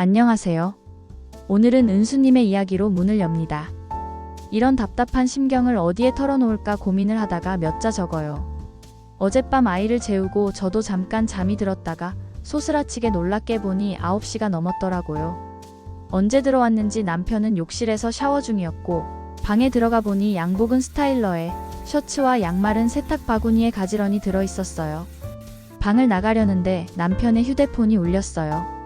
안녕하세요. 오늘은 은수님의 이야기로 문을 엽니다. 이런 답답한 심경을 어디에 털어놓을까 고민을 하다가 몇 자 적어요. 어젯밤 아이를 재우고 저도 잠깐 잠이 들었다가 소스라치게 놀랍게 보니 9시가 넘었더라고요. 언제 들어왔는지 남편은 욕실에서 샤워 중이었고 방에 들어가 보니 양복은 스타일러에 셔츠와 양말은 세탁 바구니에 가지런히 들어 있었어요. 방을 나가려는데 남편의 휴대폰이 울렸어요.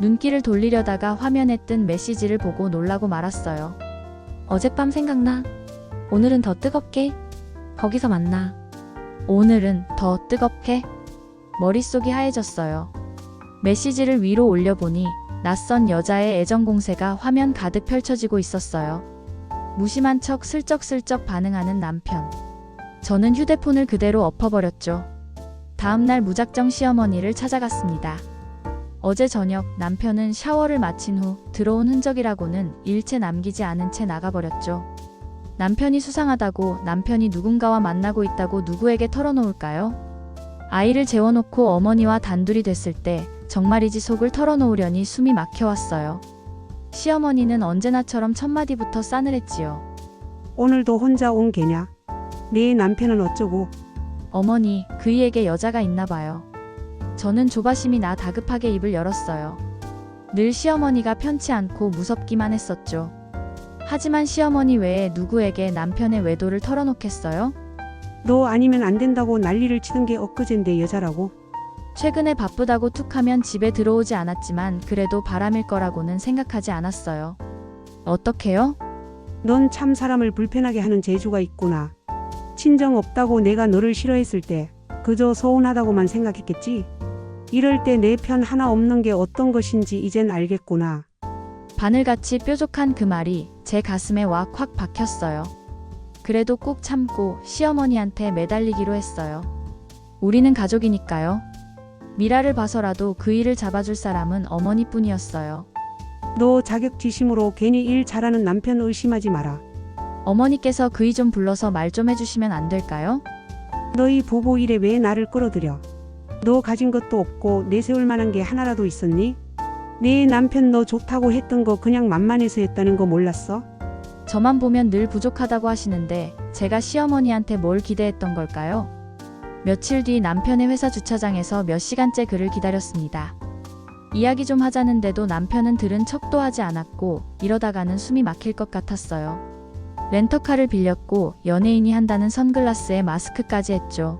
눈길을 돌리려다가 화면에 뜬 메시지를 보고 놀라고 말았어요. 어젯밤 생각나? 오늘은 더 뜨겁게? 거기서 만나. 오늘은 더 뜨겁게? 머릿속이 하얘졌어요. 메시지를 위로 올려보니 낯선 여자의 애정 공세가 화면 가득 펼쳐지고 있었어요. 무심한 척 슬쩍슬쩍 반응하는 남편. 저는 휴대폰을 그대로 엎어버렸죠. 다음날 무작정 시어머니를 찾아갔습니다. 어제 저녁 남편은 샤워를 마친 후 들어온 흔적이라고는 일체 남기지 않은 채 나가버렸죠. 남편이 수상하다고 남편이 누군가와 만나고 있다고 누구에게 털어놓을까요? 아이를 재워놓고 어머니와 단둘이 됐을 때 정말이지 속을 털어놓으려니 숨이 막혀왔어요. 시어머니는 언제나처럼 첫마디부터 싸늘했지요. 오늘도 혼자 온 개냐? 네 남편은 어쩌고? 어머니, 그이에게 여자가 있나 봐요. 저는 조바심이 나 다급하게 입을 열었어요. 늘 시어머니가 편치 않고 무섭기만 했었죠. 하지만 시어머니 외에 누구에게 남편의 외도를 털어놓겠어요? 너 아니면 안 된다고 난리를 치던 게 엊그젠데 여자라고? 최근에 바쁘다고 툭 하면 집에 들어오지 않았지만 그래도 바람일 거라고는 생각하지 않았어요. 어떻게요? 넌 참 사람을 불편하게 하는 재주가 있구나. 친정 없다고 내가 너를 싫어했을 때 그저 서운하다고만 생각했겠지? 이럴 때 내 편 하나 없는 게 어떤 것인지 이젠 알겠구나. 바늘같이 뾰족한 그 말이 제 가슴에 와콱 박혔어요. 그래도 꾹 참고 시어머니한테 매달리기로 했어요. 우리는 가족이니까요. 미라를 봐서라도 그 일을 잡아줄 사람은 어머니뿐이었어요. 너 자격지심으로 괜히 일 잘하는 남편 의심하지 마라. 어머니께서 그이 좀 불러서 말 좀 해주시면 안 될까요? 너희 부부 일에 왜 나를 끌어들여? 너 가진 것도 없고 내세울 만한 게 하나라도 있었니? 네 남편 너 좋다고 했던 거 그냥 만만해서 했다는 거 몰랐어? 저만 보면 늘 부족하다고 하시는데 제가 시어머니한테 뭘 기대했던 걸까요? 며칠 뒤 남편의 회사 주차장에서 몇 시간째 그를 기다렸습니다. 이야기 좀 하자는데도 남편은 들은 척도 하지 않았고 이러다가는 숨이 막힐 것 같았어요. 렌터카를 빌렸고 연예인이 한다는 선글라스에 마스크까지 했죠.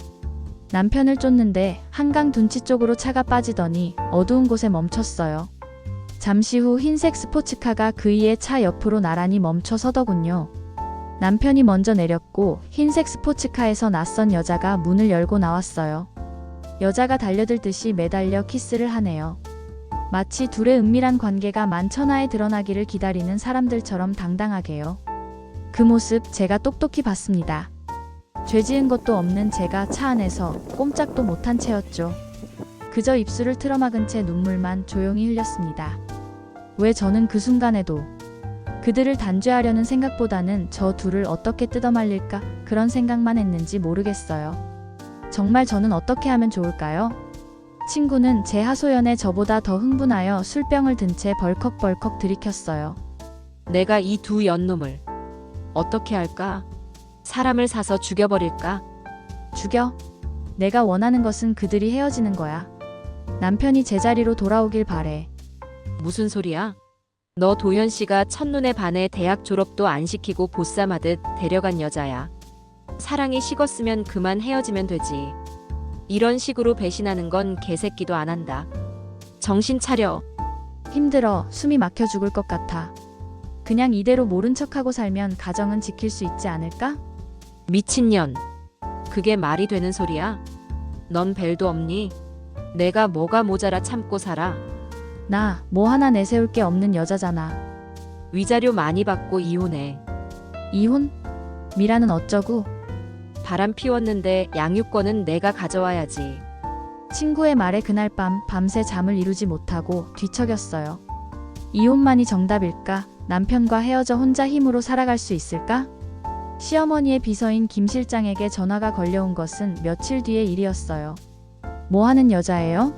남편을 쫓는데 한강 둔치 쪽으로 차가 빠지더니 어두운 곳에 멈췄어요. 잠시 후 흰색 스포츠카가 그이의 차 옆으로 나란히 멈춰 서더군요. 남편이 먼저 내렸고 흰색 스포츠카에서 낯선 여자가 문을 열고 나왔어요. 여자가 달려들듯이 매달려 키스를 하네요. 마치 둘의 은밀한 관계가 만천하에 드러나기를 기다리는 사람들처럼 당당하게요. 그 모습 제가 똑똑히 봤습니다. 죄 지은 것도 없는 제가 차 안에서 꼼짝도 못한 채였죠. 그저 입술을 틀어막은 채 눈물만 조용히 흘렸습니다. 왜 저는 그 순간에도 그들을 단죄하려는 생각보다는 저 둘을 어떻게 뜯어말릴까 그런 생각만 했는지 모르겠어요. 정말 저는 어떻게 하면 좋을까요? 친구는 제 하소연에 저보다 더 흥분하여 술병을 든 채 벌컥벌컥 들이켰어요. 내가 이 두 연놈을 어떻게 할까? 사람을 사서 죽여버릴까? 죽여. 내가 원하는 것은 그들이 헤어지는 거야. 남편이 제자리로 돌아오길 바래. 무슨 소리야? 너 도현 씨가 첫눈에 반해 대학 졸업도 안 시키고 보쌈하듯 데려간 여자야. 사랑이 식었으면 그만 헤어지면 되지. 이런 식으로 배신하는 건 개새끼도 안 한다. 정신 차려. 힘들어. 숨이 막혀 죽을 것 같아. 그냥 이대로 모른 척하고 살면 가정은 지킬 수 있지 않을까? 미친년. 그게 말이 되는 소리야? 넌 벨도 없니? 내가 뭐가 모자라 참고 살아. 나 뭐 하나 내세울 게 없는 여자잖아. 위자료 많이 받고 이혼해. 이혼? 미라는 어쩌고? 바람 피웠는데 양육권은 내가 가져와야지. 친구의 말에 그날 밤 밤새 잠을 이루지 못하고 뒤척였어요. 이혼만이 정답일까? 남편과 헤어져 혼자 힘으로 살아갈 수 있을까? 시어머니의 비서인 김 실장에게 전화가 걸려온 것은 며칠 뒤의 일이었어요. 뭐 하는 여자예요?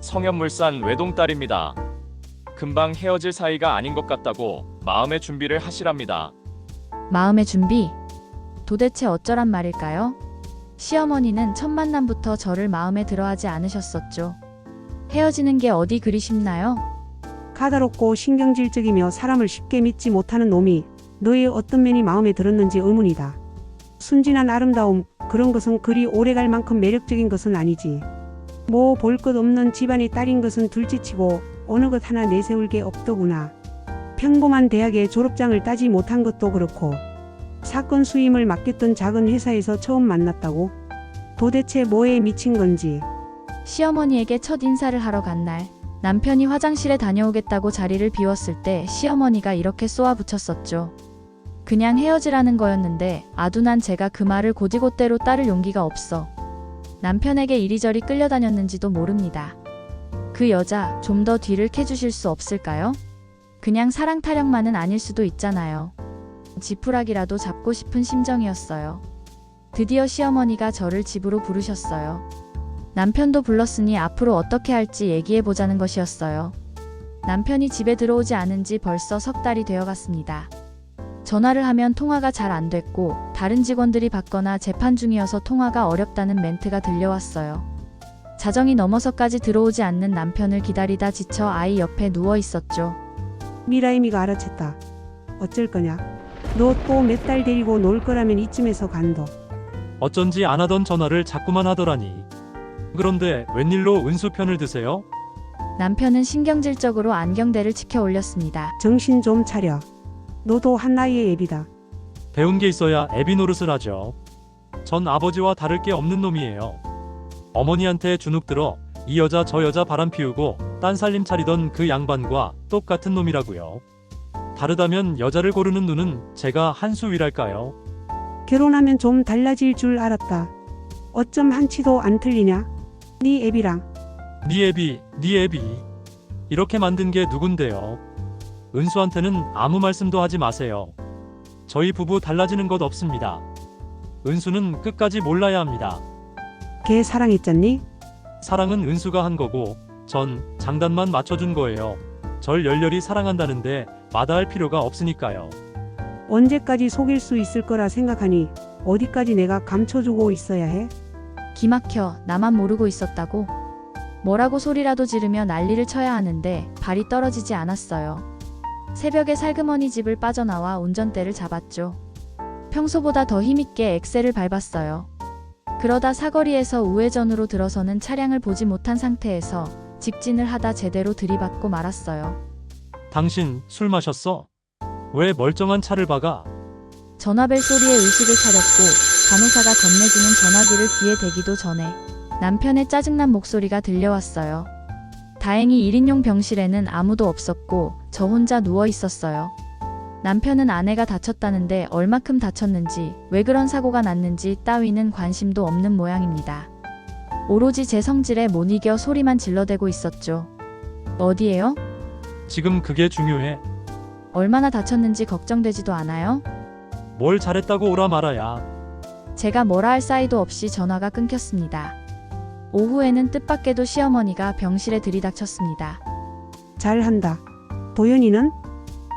성현물산 외동딸입니다. 금방 헤어질 사이가 아닌 것 같다고 마음의 준비를 하시랍니다. 마음의 준비. 도대체 어쩌란 말일까요? 시어머니는 첫 만남부터 저를 마음에 들어하지 않으셨었죠. 헤어지는 게 어디 그리 쉽나요? 까다롭고 신경질적이며 사람을 쉽게 믿지 못하는 놈이 너의 어떤 면이 마음에 들었는지 의문이다. 순진한 아름다움, 그런 것은 그리 오래갈 만큼 매력적인 것은 아니지. 뭐 볼 것 없는 집안의 딸인 것은 둘째치고 어느 것 하나 내세울 게 없더구나. 평범한 대학의 졸업장을 따지 못한 것도 그렇고 사건 수임을 맡겼던 작은 회사에서 처음 만났다고? 도대체 뭐에 미친 건지. 시어머니에게 첫 인사를 하러 간 날, 남편이 화장실에 다녀오겠다고 자리를 비웠을 때 시어머니가 이렇게 쏘아붙였었죠. 그냥 헤어지라는 거였는데 아둔한 제가 그 말을 고지고대로 따를 용기가 없어. 남편에게 이리저리 끌려다녔는지도 모릅니다. 그 여자 좀 더 뒤를 캐주실 수 없을까요? 그냥 사랑 타령만은 아닐 수도 있잖아요. 지푸라기라도 잡고 싶은 심정이었어요. 드디어 시어머니가 저를 집으로 부르셨어요. 남편도 불렀으니 앞으로 어떻게 할지 얘기해 보자는 것이었어요. 남편이 집에 들어오지 않은 지 벌써 석 달이 되어 갔습니다. 전화를 하면 통화가 잘 안 됐고 다른 직원들이 받거나 재판 중이어서 통화가 어렵다는 멘트가 들려왔어요. 자정이 넘어서까지 들어오지 않는 남편을 기다리다 지쳐 아이 옆에 누워 있었죠. 미라이미가 알아챘다. 어쩔 거냐? 너 또 몇 달 데리고 놀 거라면 이쯤에서 간도. 어쩐지 안 하던 전화를 자꾸만 하더라니. 그런데 웬일로 은수 편을 드세요? 남편은 신경질적으로 안경대를 치켜 올렸습니다. 정신 좀 차려. 너도 한 나이의 애비다. 배운 게 있어야 애비 노릇을 하죠. 전 아버지와 다를 게 없는 놈이에요. 어머니한테 주눅 들어 이 여자 저 여자 바람 피우고 딴 살림 차리던 그 양반과 똑같은 놈이라고요. 다르다면 여자를 고르는 눈은 제가 한 수 위랄까요? 결혼하면 좀 달라질 줄 알았다. 어쩜 한치도 안 틀리냐? 네 애비랑 니 애비, 니 애비. 이렇게 만든 게 누군데요? 은수한테는 아무 말씀도 하지 마세요. 저희 부부 달라지는 것 없습니다. 은수는 끝까지 몰라야 합니다. 걔 사랑했잖니? 사랑은 은수가 한 거고, 전 장단만 맞춰준 거예요. 절 열렬히 사랑한다는데 마다할 필요가 없으니까요. 언제까지 속일 수 있을 거라 생각하니 어디까지 내가 감춰주고 있어야 해? 기막혀 나만 모르고 있었다고? 뭐라고 소리라도 지르며 난리를 쳐야 하는데 발이 떨어지지 않았어요. 새벽에 살그머니 집을 빠져나와 운전대를 잡았죠. 평소보다 더 힘있게 엑셀을 밟았어요. 그러다 사거리에서 우회전으로 들어서는 차량을 보지 못한 상태에서 직진을 하다 제대로 들이받고 말았어요. 당신 술 마셨어? 왜 멀쩡한 차를 박아? 전화벨 소리에 의식을 차렸고 간호사가 건네주는 전화기를 귀에 대기도 전에 남편의 짜증난 목소리가 들려왔어요. 다행히 1인용 병실에는 아무도 없었고 저 혼자 누워 있었어요. 남편은 아내가 다쳤다는데 얼마큼 다쳤는지 왜 그런 사고가 났는지 따위는 관심도 없는 모양입니다. 오로지 제 성질에 못 이겨 소리만 질러대고 있었죠. 어디에요? 지금 그게 중요해. 얼마나 다쳤는지 걱정되지도 않아요? 뭘 잘했다고 오라 말아야. 제가 뭐라 할 사이도 없이 전화가 끊겼습니다. 오후에는 뜻밖에도 시어머니가 병실에 들이닥쳤습니다. 잘한다. 도연이는?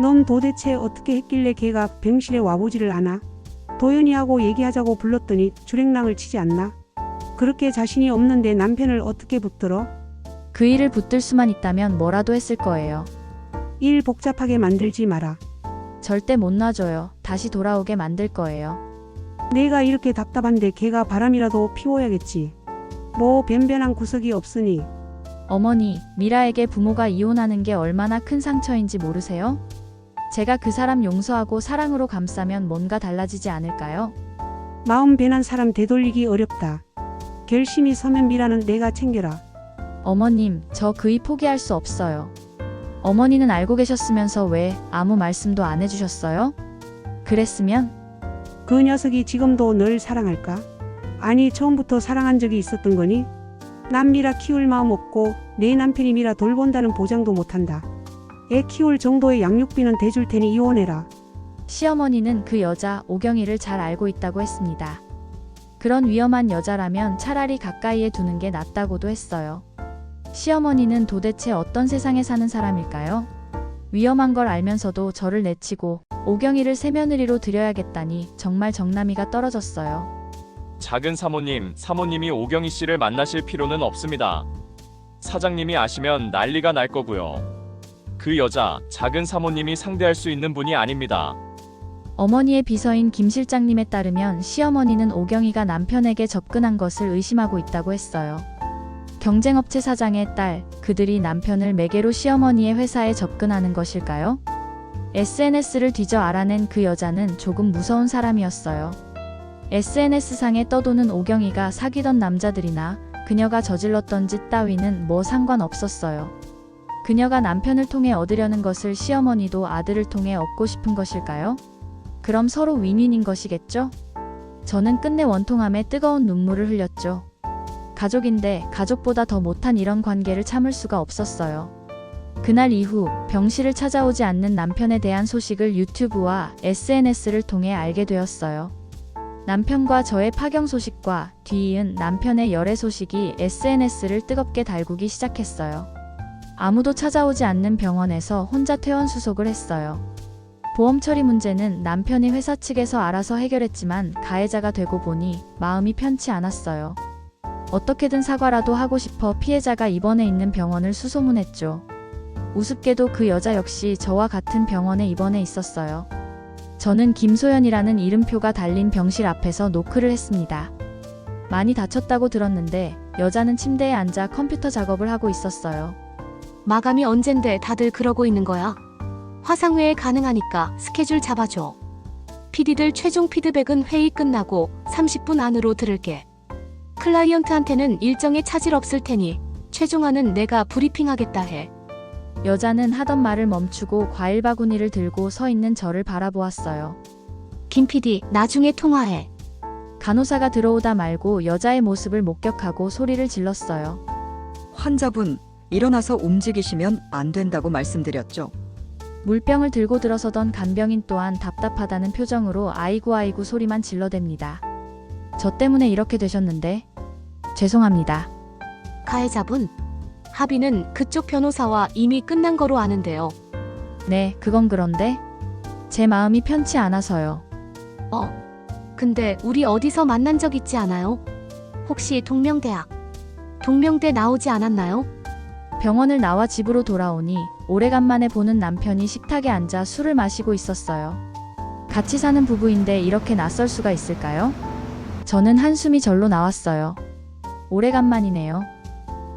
넌 도대체 어떻게 했길래 걔가 병실에 와보지를 않아? 도연이하고 얘기하자고 불렀더니 주랭랑을 치지 않나? 그렇게 자신이 없는데 남편을 어떻게 붙들어? 그 일을 붙들 수만 있다면 뭐라도 했을 거예요. 일 복잡하게 만들지 마라. 절대 못 놔줘요. 다시 돌아오게 만들 거예요. 내가 이렇게 답답한데 걔가 바람이라도 피워야겠지. 뭐 변변한 구석이 없으니 어머니, 미라에게 부모가 이혼하는 게 얼마나 큰 상처인지 모르세요? 제가 그 사람 용서하고 사랑으로 감싸면 뭔가 달라지지 않을까요? 마음 변한 사람 되돌리기 어렵다. 결심이 서면 미라는 내가 챙겨라. 어머님, 저 그이 포기할 수 없어요. 어머니는 알고 계셨으면서 왜 아무 말씀도 안 해주셨어요? 그랬으면 그 녀석이 지금도 널 사랑할까? 아니 처음부터 사랑한 적이 있었던 거니? 난 미라 키울 마음 없고 내 남편이 미라 돌본다는 보장도 못한다. 애 키울 정도의 양육비는 대줄 테니 이혼해라. 시어머니는 그 여자 오경이를 잘 알고 있다고 했습니다. 그런 위험한 여자라면 차라리 가까이에 두는 게 낫다고도 했어요. 시어머니는 도대체 어떤 세상에 사는 사람일까요? 위험한 걸 알면서도 저를 내치고 오경이를 세며느리로 들여야겠다니 정말 정남이가 떨어졌어요. 작은 사모님, 사모님이 오경희 씨를 만나실 필요는 없습니다. 사장님이 아시면 난리가 날 거고요. 그 여자, 작은 사모님이 상대할 수 있는 분이 아닙니다. 어머니의 비서인 김 실장님에 따르면 시어머니는 오경이가 남편에게 접근한 것을 의심하고 있다고 했어요. 경쟁업체 사장의 딸, 그들이 남편을 매개로 시어머니의 회사에 접근하는 것일까요? SNS를 뒤져 알아낸 그 여자는 조금 무서운 사람이었어요. SNS상에 떠도는 오경이가 사귀던 남자들이나 그녀가 저질렀던 짓 따위는 뭐 상관없었어요. 그녀가 남편을 통해 얻으려는 것을 시어머니도 아들을 통해 얻고 싶은 것일까요? 그럼 서로 윈윈인 것이겠죠? 저는 끝내 원통함에 뜨거운 눈물을 흘렸죠. 가족인데 가족보다 더 못한 이런 관계를 참을 수가 없었어요. 그날 이후 병실을 찾아오지 않는 남편에 대한 소식을 유튜브와 SNS를 통해 알게 되었어요. 남편과 저의 파경 소식과 뒤이은 남편의 열애 소식이 SNS를 뜨겁게 달구기 시작했어요. 아무도 찾아오지 않는 병원에서 혼자 퇴원 수속을 했어요. 보험 처리 문제는 남편이 회사 측에서 알아서 해결했지만 가해자가 되고 보니 마음이 편치 않았어요. 어떻게든 사과라도 하고 싶어 피해자가 입원해 있는 병원을 수소문했죠. 우습게도 그 여자 역시 저와 같은 병원에 입원해 있었어요. 저는 김소연이라는 이름표가 달린 병실 앞에서 노크를 했습니다. 많이 다쳤다고 들었는데 여자는 침대에 앉아 컴퓨터 작업을 하고 있었어요. 마감이 언젠데 다들 그러고 있는 거야. 화상회의 가능하니까 스케줄 잡아줘. PD들 최종 피드백은 회의 끝나고 30분 안으로 들을게. 클라이언트한테는 일정에 차질 없을 테니 최종안은 내가 브리핑하겠다 해. 여자는 하던 말을 멈추고 과일 바구니를 들고 서 있는 저를 바라보았어요. 김 PD, 나중에 통화해. 간호사가 들어오다 말고 여자의 모습을 목격하고 소리를 질렀어요. 환자분, 일어나서 움직이시면 안 된다고 말씀드렸죠. 물병을 들고 들어서던 간병인 또한 답답하다는 표정으로 아이고 아이고 소리만 질러댑니다. 저 때문에 이렇게 되셨는데 죄송합니다. 가해자분. 합의는 그쪽 변호사와 이미 끝난 거로 아는데요. 네, 그건 그런데 제 마음이 편치 않아서요. 어. 근데 우리 어디서 만난 적 있지 않아요? 혹시 동명대학? 동명대 나오지 않았나요? 병원을 나와 집으로 돌아오니 오래간만에 보는 남편이 식탁에 앉아 술을 마시고 있었어요. 같이 사는 부부인데 이렇게 낯설 수가 있을까요? 저는 한숨이 절로 나왔어요. 오래간만이네요.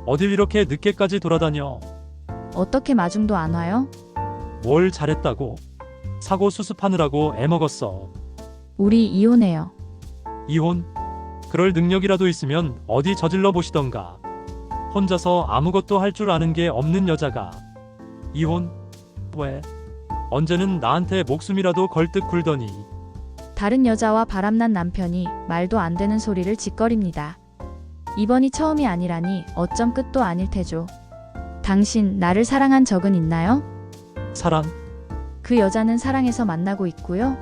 어딜 이렇게 늦게까지 돌아다녀? 어떻게 마중도 안 와요? 뭘 잘했다고? 사고 수습하느라고 애먹었어. 우리 이혼해요. 이혼? 그럴 능력이라도 있으면 어디 저질러 보시던가. 혼자서 아무것도 할 줄 아는 게 없는 여자가 이혼? 왜? 언제는 나한테 목숨이라도 걸듯 굴더니 다른 여자와 바람난 남편이 말도 안 되는 소리를 짓거립니다. 이번이 처음이 아니라니 어쩜 끝도 아닐 테죠. 당신 나를 사랑한 적은 있나요? 사랑, 그 여자는 사랑해서 만나고 있고요.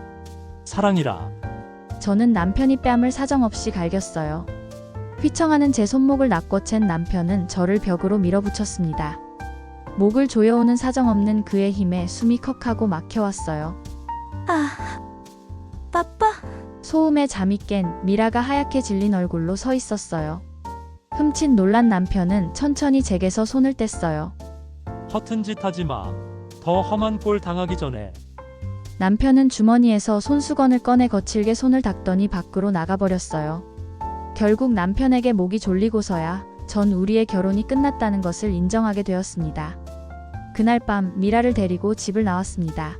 사랑이라. 저는 남편이 뺨을 사정없이 갈겼어요. 휘청하는 제 손목을 낚고챈 남편은 저를 벽으로 밀어붙였습니다. 목을 조여오는 사정없는 그의 힘에 숨이 컥하고 막혀왔어요. 아, 빠빠. 소음에 잠이 깬 미라가 하얗게 질린 얼굴로 서 있었어요. 흠칫 놀란 남편은 천천히 제게서 손을 뗐어요. 허튼 짓 하지 마. 더 험한 꼴 당하기 전에. 남편은 주머니에서 손수건을 꺼내 거칠게 손을 닦더니 밖으로 나가버렸어요. 결국 남편에게 목이 졸리고서야 전 우리의 결혼이 끝났다는 것을 인정하게 되었습니다. 그날 밤 미라를 데리고 집을 나왔습니다.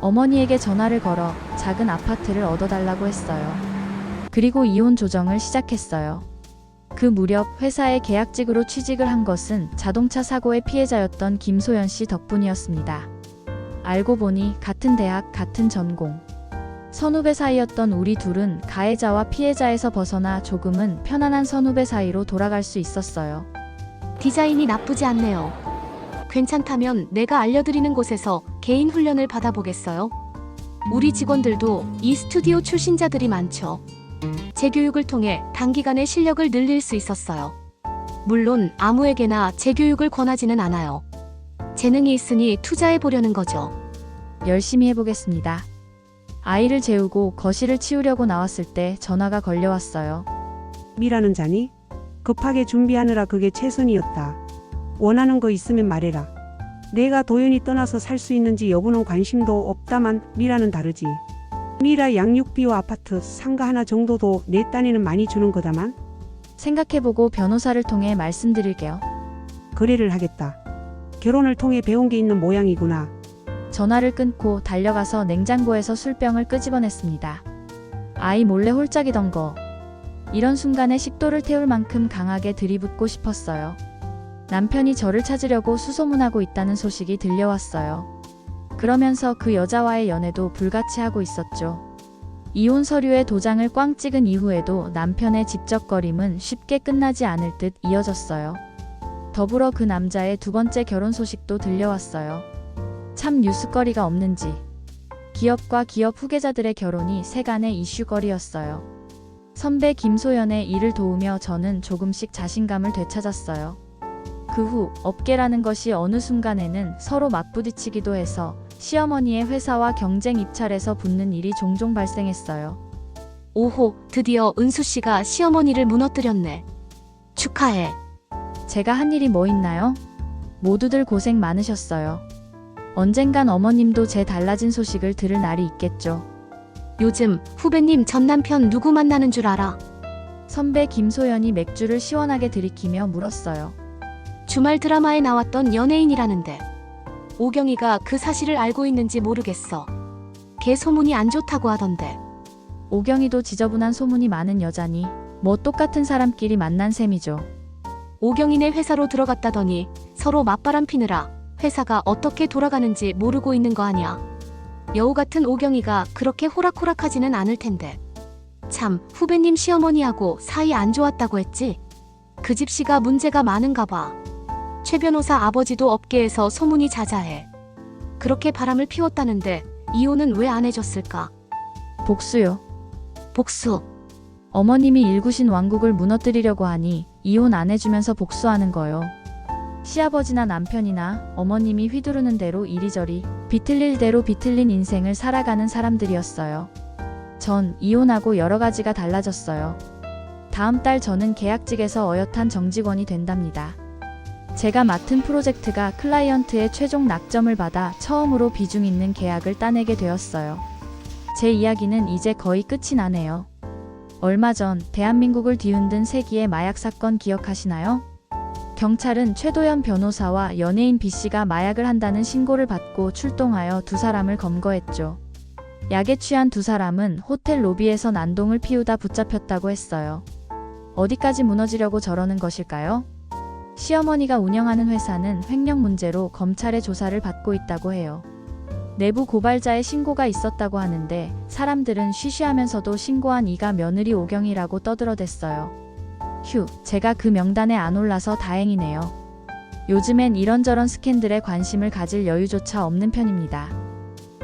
어머니에게 전화를 걸어 작은 아파트를 얻어달라고 했어요. 그리고 이혼 조정을 시작했어요. 그 무렵 회사에 계약직으로 취직을 한 것은 자동차 사고의 피해자였던 김소연 씨 덕분이었습니다. 알고 보니 같은 대학, 같은 전공. 선후배 사이였던 우리 둘은 가해자와 피해자에서 벗어나 조금은 편안한 선후배 사이로 돌아갈 수 있었어요. 디자인이 나쁘지 않네요. 괜찮다면 내가 알려드리는 곳에서 개인 훈련을 받아보겠어요? 우리 직원들도 이 스튜디오 출신자들이 많죠. 재교육을 통해 단기간에 실력을 늘릴 수 있었어요. 물론 아무에게나 재교육을 권하지는 않아요. 재능이 있으니 투자해 보려는 거죠. 열심히 해보겠습니다. 아이를 재우고 거실을 치우려고 나왔을 때 전화가 걸려왔어요. 미라는 자니? 급하게 준비하느라 그게 최선이었다. 원하는 거 있으면 말해라. 내가 도연이 떠나서 살 수 있는지 여부는 관심도 없다만 미라는 다르지. 미라 양육비와 아파트 상가 하나 정도도 내 딴에는 많이 주는 거다만 생각해보고 변호사를 통해 말씀드릴게요. 거래를 하겠다. 결혼을 통해 배운 게 있는 모양이구나. 전화를 끊고 달려가서 냉장고에서 술병을 끄집어냈습니다. 아이 몰래 홀짝이던 거. 이런 순간에 식도를 태울 만큼 강하게 들이붓고 싶었어요. 남편이 저를 찾으려고 수소문하고 있다는 소식이 들려왔어요. 그러면서 그 여자와의 연애도 불같이 하고 있었죠. 이혼 서류에 도장을 꽝 찍은 이후에도 남편의 집적거림은 쉽게 끝나지 않을 듯 이어졌어요. 더불어 그 남자의 두 번째 결혼 소식도 들려왔어요. 참 뉴스거리가 없는지. 기업과 기업 후계자들의 결혼이 세간의 이슈거리였어요. 선배 김소연의 일을 도우며 저는 조금씩 자신감을 되찾았어요. 그 후 업계라는 것이 어느 순간에는 서로 맞부딪히기도 해서 시어머니의 회사와 경쟁 입찰에서 붙는 일이 종종 발생했어요. 오호, 드디어 은수 씨가 시어머니를 무너뜨렸네. 축하해. 제가 한 일이 뭐 있나요? 모두들 고생 많으셨어요. 언젠간 어머님도 제 달라진 소식을 들을 날이 있겠죠. 요즘 후배님 전 남편 누구 만나는 줄 알아? 선배 김소연이 맥주를 시원하게 들이키며 물었어요. 주말 드라마에 나왔던 연예인이라는데. 오경이가 그 사실을 알고 있는지 모르겠어. 걔 소문이 안 좋다고 하던데. 오경이도 지저분한 소문이 많은 여자니 뭐 똑같은 사람끼리 만난 셈이죠. 오경이네 회사로 들어갔다더니 서로 맞바람 피느라 회사가 어떻게 돌아가는지 모르고 있는 거 아니야. 여우 같은 오경이가 그렇게 호락호락하지는 않을 텐데. 참, 후배님 시어머니하고 사이 안 좋았다고 했지? 그 집씨가 문제가 많은가 봐. 최 변호사 아버지도 업계에서 소문이 자자해. 그렇게 바람을 피웠다는데 이혼은 왜 안 해줬을까? 복수요. 복수. 어머님이 일구신 왕국을 무너뜨리려고 하니 이혼 안 해주면서 복수하는 거요. 시아버지나 남편이나 어머님이 휘두르는 대로 이리저리 비틀릴 대로 비틀린 인생을 살아가는 사람들이었어요. 전 이혼하고 여러 가지가 달라졌어요. 다음 달 저는 계약직에서 어엿한 정직원이 된답니다. 제가 맡은 프로젝트가 클라이언트의 최종 낙점을 받아 처음으로 비중 있는 계약을 따내게 되었어요. 제 이야기는 이제 거의 끝이 나네요. 얼마 전 대한민국을 뒤흔든 세기의 마약 사건 기억하시나요? 경찰은 최도연 변호사와 연예인 B씨가 마약을 한다는 신고를 받고 출동하여 두 사람을 검거했죠. 약에 취한 두 사람은 호텔 로비에서 난동을 피우다 붙잡혔다고 했어요. 어디까지 무너지려고 저러는 것일까요? 시어머니가 운영하는 회사는 횡령 문제로 검찰의 조사를 받고 있다고 해요. 내부 고발자의 신고가 있었다고 하는데 사람들은 쉬쉬하면서도 신고한 이가 며느리 오경이라고 떠들어댔어요. 휴, 제가 그 명단에 안 올라서 다행이네요. 요즘엔 이런저런 스캔들에 관심을 가질 여유조차 없는 편입니다.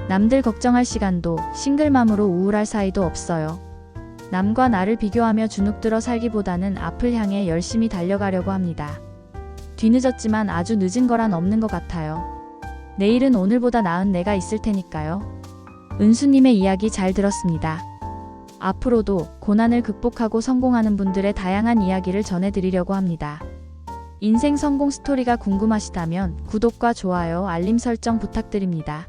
남들 걱정할 시간도 싱글맘으로 우울할 사이도 없어요. 남과 나를 비교하며 주눅들어 살기보다는 앞을 향해 열심히 달려가려고 합니다. 뒤늦었지만 아주 늦은 거란 없는 것 같아요. 내일은 오늘보다 나은 내가 있을 테니까요. 은수님의 이야기 잘 들었습니다. 앞으로도 고난을 극복하고 성공하는 분들의 다양한 이야기를 전해드리려고 합니다. 인생 성공 스토리가 궁금하시다면 구독과 좋아요, 알림 설정 부탁드립니다.